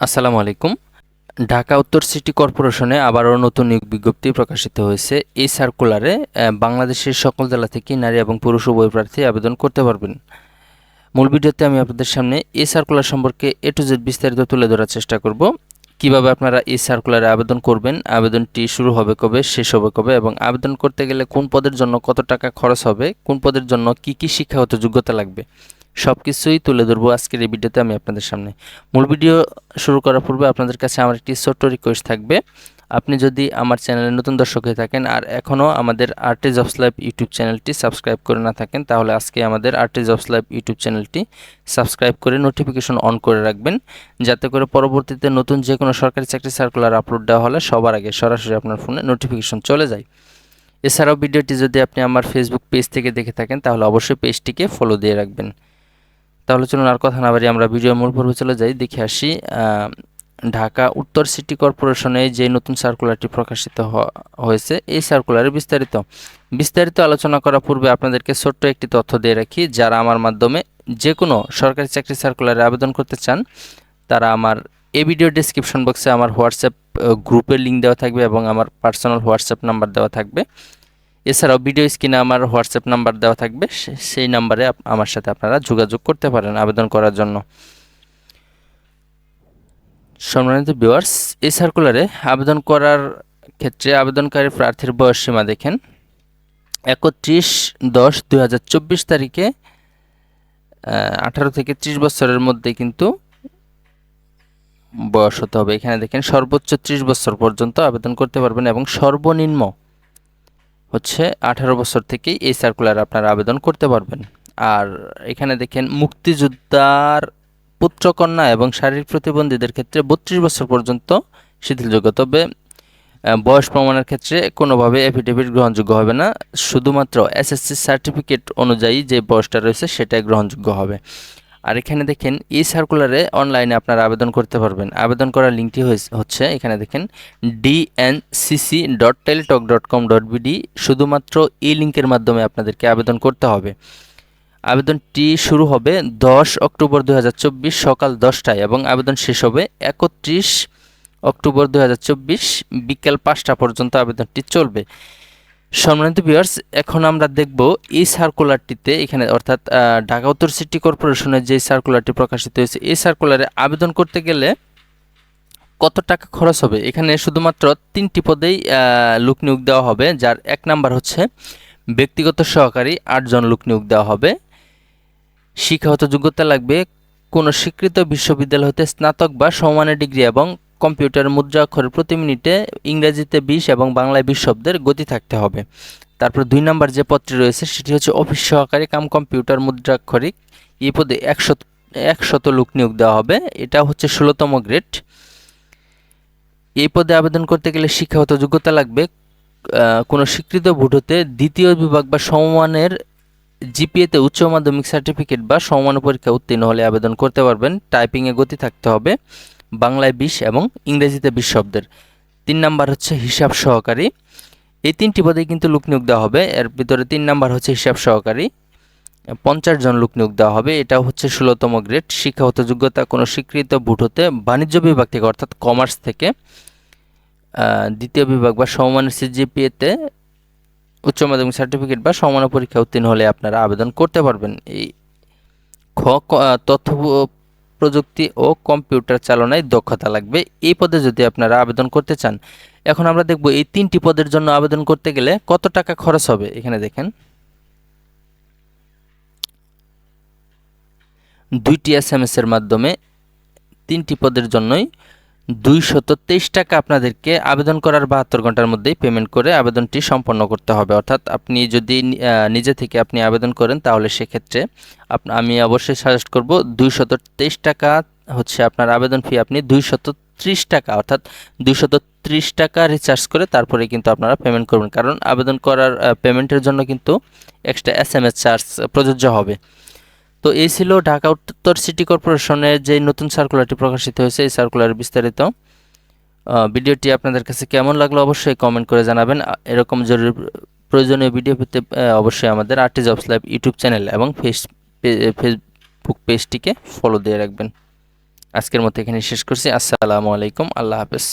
আসসালামু আলাইকুম। ঢাকা উত্তর সিটি কর্পোরেশনে আবারও নতুন নিয়োগ বিজ্ঞপ্তি প্রকাশিত হয়েছে। এই সার্কুলারে বাংলাদেশের সকল জেলা থেকে নারী এবং পুরুষ উভয় প্রার্থী আবেদন করতে পারবেন। মূল ভিডিওতে আমি আপনাদের সামনে এই সার্কুলার সম্পর্কে এ টু জেড বিস্তারিত তুলে ধরার চেষ্টা করব। কীভাবে আপনারা এই সার্কুলারে আবেদন করবেন, আবেদনটি শুরু হবে কবে, শেষ হবে কবে, এবং আবেদন করতে গেলে কোন পদের জন্য কত টাকা খরচ হবে, কোন পদের জন্য কি কি শিক্ষাগত যোগ্যতা লাগবে সব কিছুই তুলে ধরবো আজকের এই ভিডিওতে আমি আপনাদের সামনে। মূল ভিডিও শুরু করার পূর্বে আপনাদের কাছে আমার একটি ছোট্ট রিকোয়েস্ট থাকবে। আপনি যদি আমার চ্যানেলে নতুন দর্শক হয়ে থাকেন আর এখনও আমাদের আর্টে জবস লাইভ ইউটিউব চ্যানেলটি সাবস্ক্রাইব করে না থাকেন, তাহলে আজকে আমাদের আর্টে জবস লাইভ ইউটিউব চ্যানেলটি সাবস্ক্রাইব করে নোটিফিকেশন অন করে রাখবেন। যাতে করে পরবর্তীতে নতুন যে কোনো সরকারি চাকরি সার্কুলার আপলোড দেওয়া হলে সবার আগে সরাসরি আপনার ফোনে নোটিফিকেশন চলে যায়। এছাড়াও ভিডিওটি যদি আপনি আমার ফেসবুক পেজ থেকে দেখে থাকেন, তাহলে অবশ্যই পেজটিকে ফলো দিয়ে রাখবেন। তাহলে চলুন আর কথা না বাড়ি আমরা ভিডিও মূল পর্বে চলে যাই। দেখে আসি ঢাকা উত্তর সিটি কর্পোরেশনে যে নতুন সার্কুলারটি প্রকাশিত হয়েছে, এই সার্কুলারে বিস্তারিত। বিস্তারিত আলোচনা করার পূর্বে আপনাদেরকে ছোট্ট একটি তথ্য দিয়ে রাখি, যারা আমার মাধ্যমে যে কোনো সরকারি চাকরি সার্কুলারে আবেদন করতে চান, তারা আমার এই ভিডিও ডিসক্রিপশন বক্সে আমার হোয়াটসঅ্যাপ গ্রুপের লিঙ্ক দেওয়া থাকবে এবং আমার পার্সোনাল হোয়াটসঅ্যাপ নাম্বার দেওয়া থাকবে। এছাড়াও ভিডিও স্ক্রিনে আমার হোয়াটসঅ্যাপ নাম্বার দেওয়া থাকবে সেই নাম্বারে আমার সাথে আপনারা যোগাযোগ করতে পারেন আবেদন করার জন্য। সম্মানিত ভিউয়ার্স এই সার্কুলারে আবেদন করার ক্ষেত্রে আবেদনকারী প্রার্থীর বয়স সীমা দেখেন। একত্রিশ দশ দুই তারিখে আঠারো থেকে ত্রিশ বছরের মধ্যে কিন্তু বয়স হতে হবে। এখানে দেখেন সর্বোচ্চ ত্রিশ বছর পর্যন্ত আবেদন করতে পারবেন এবং সর্বনিম্ন হচ্ছে আঠারো বছর থেকেই এই সার্কুলার আপনারা আবেদন করতে পারবেন। আর এখানে দেখেন মুক্তিযোদ্ধার পুত্রকন্যা এবং শারীরিক প্রতিবন্ধীদের ক্ষেত্রে বত্রিশ বছর পর্যন্ত শিথিলযোগ্য। তবে বয়স প্রমাণের ক্ষেত্রে কোনোভাবে এফিডেভিট গ্রহণযোগ্য হবে না। শুধুমাত্র এসএসসি সার্টিফিকেট অনুযায়ী যে বয়সটা রয়েছে সেটাই গ্রহণযোগ্য হবে। আর এখানে দেখেন, এই সার্কুলারে অনলাইনে আপনারা আবেদন করতে পারবেন। আবেদন করার লিঙ্কটি হচ্ছে এখানে দেখেন DNCC dot Teletalk dot com dot BD শুধুমাত্র এই লিঙ্কের মাধ্যমে আপনাদেরকে আবেদন করতে হবে। আবেদনটি শুরু হবে দশ অক্টোবর দু হাজার চব্বিশ সকাল দশটায় এবং আবেদন শেষ হবে একত্রিশ অক্টোবর দু বিকেল পাঁচটা পর্যন্ত আবেদনটি চলবে। সম্মানিত ভিউয়ার্স এখন আমরা দেখব এই সার্কুলারটিতে এখানে, অর্থাৎ ঢাকা উত্তর সিটি কর্পোরেশনের যে সার্কুলারটি প্রকাশিত হয়েছে, এই সার্কুলারে আবেদন করতে গেলে কত টাকা খরচ হবে? এখানে শুধুমাত্র তিনটি পদেই লোক নিয়োগ দেওয়া হবে, যার এক নাম্বার হচ্ছে ব্যক্তিগত সহকারী, আটজন লোক নিয়োগ দেওয়া হবে। শিক্ষাগত যোগ্যতা লাগবে কোনো স্বীকৃত বিশ্ববিদ্যালয় হতে স্নাতক বা সমমানের ডিগ্রি এবং কম্পিউটার মুদ্রা অক্ষরের প্রতি মিনিটে ইংরেজিতে বিশ এবং বাংলায় বিশ শব্দের গতি থাকতে হবে। তারপর দুই নম্বর যে পদটি রয়েছে, সেটি হচ্ছে অফিস সহকারী কাম কম্পিউটার মুদ্রাক্ষরিক। এই পদে একশত একশত লোক নিয়োগ দেওয়া হবে। এটা হচ্ছে ষোলোতম গ্রেড। এই পদে আবেদন করতে গেলে শিক্ষাগত যোগ্যতা লাগবে। কোনো স্বীকৃত বোর্ড হতে দ্বিতীয় বিভাগ বা সমমানের জিপিএতে উচ্চ মাধ্যমিক সার্টিফিকেট বা সমমান পরীক্ষা উত্তীর্ণ হলে আবেদন করতে পারবেন। টাইপিংয়ে গতি থাকতে হবে। বাংলায় বিশ এবং ইংরেজিতে বিশ শব্দের। তিন নাম্বার হচ্ছে হিসাব সহকারী। এই তিনটি পদে কিন্তু লোক নিয়োগ দেওয়া হবে। এর ভিতরে তিন নাম্বার হচ্ছে হিসাব সহকারী। পঞ্চাশ জন লোক নিয়োগ দেওয়া হবে। এটা হচ্ছে ষোলোতম গ্রেড। শিক্ষাগত যোগ্যতা কোনো স্বীকৃত বুট হতে বাণিজ্য বিভাগ থেকে, অর্থাৎ কমার্স থেকে দ্বিতীয় বিভাগ বা সমমানের সিজিপিএতে উচ্চ মাধ্যমিক সার্টিফিকেট বা সমান পরীক্ষা উত্তীর্ণ হলে আপনারা আবেদন করতে পারবেন। এই খ তথ্য প্রযুক্তি ও কম্পিউটার চালনায় দক্ষতা লাগবে। এই পদে যদি আপনারা আবেদন করতে চান, এখন আমরা দেখব এই তিনটি পদের জন্য আবেদন করতে গেলে কত টাকা খরচ হবে? এখানে দেখেন। দুইটি এস এর মাধ্যমে তিনটি পদের জন্যই দুইশত তেইশ টাকা আপনাদেরকে আবেদন করার বাহাত্তর ঘণ্টার মধ্যেই পেমেন্ট করে আবেদনটি সম্পন্ন করতে হবে। অর্থাৎ আপনি যদি নিজে থেকে আপনি আবেদন করেন, তাহলে সেক্ষেত্রে আমি অবশ্যই সাজেস্ট করব দুইশত তেইশ টাকা হচ্ছে আপনার আবেদন ফি আপনি দুইশত ত্রিশ টাকা, অর্থাৎ দুইশত ত্রিশ টাকা রিচার্জ করে তারপরে কিন্তু আপনারা পেমেন্ট করবেন। কারণ আবেদন করার পেমেন্টের জন্য কিন্তু extra S M S charge প্রযোজ্য হবে। তো এই ছিল ঢাকা উত্তর সিটি কর্পোরেশনের যে নতুন সার্কুলারটি প্রকাশিত হয়েছে, এই সার্কুলার বিস্তারিত। ভিডিওটি আপনাদের কাছে কেমন লাগল অবশ্যই কমেন্ট করে জানাবেন। এরকম জরুরি প্রয়োজনীয় ভিডিও পেতে অবশ্যই আমাদের আর্টি জবস লাইভ ইউটিউব চ্যানেল এবং ফেস ফেসবুক পেজটিকে ফলো দিয়ে রাখবেন। আজকের মতো এখানে শেষ করছি। আসসালামু আলাইকুম। আল্লাহ হাফেজ।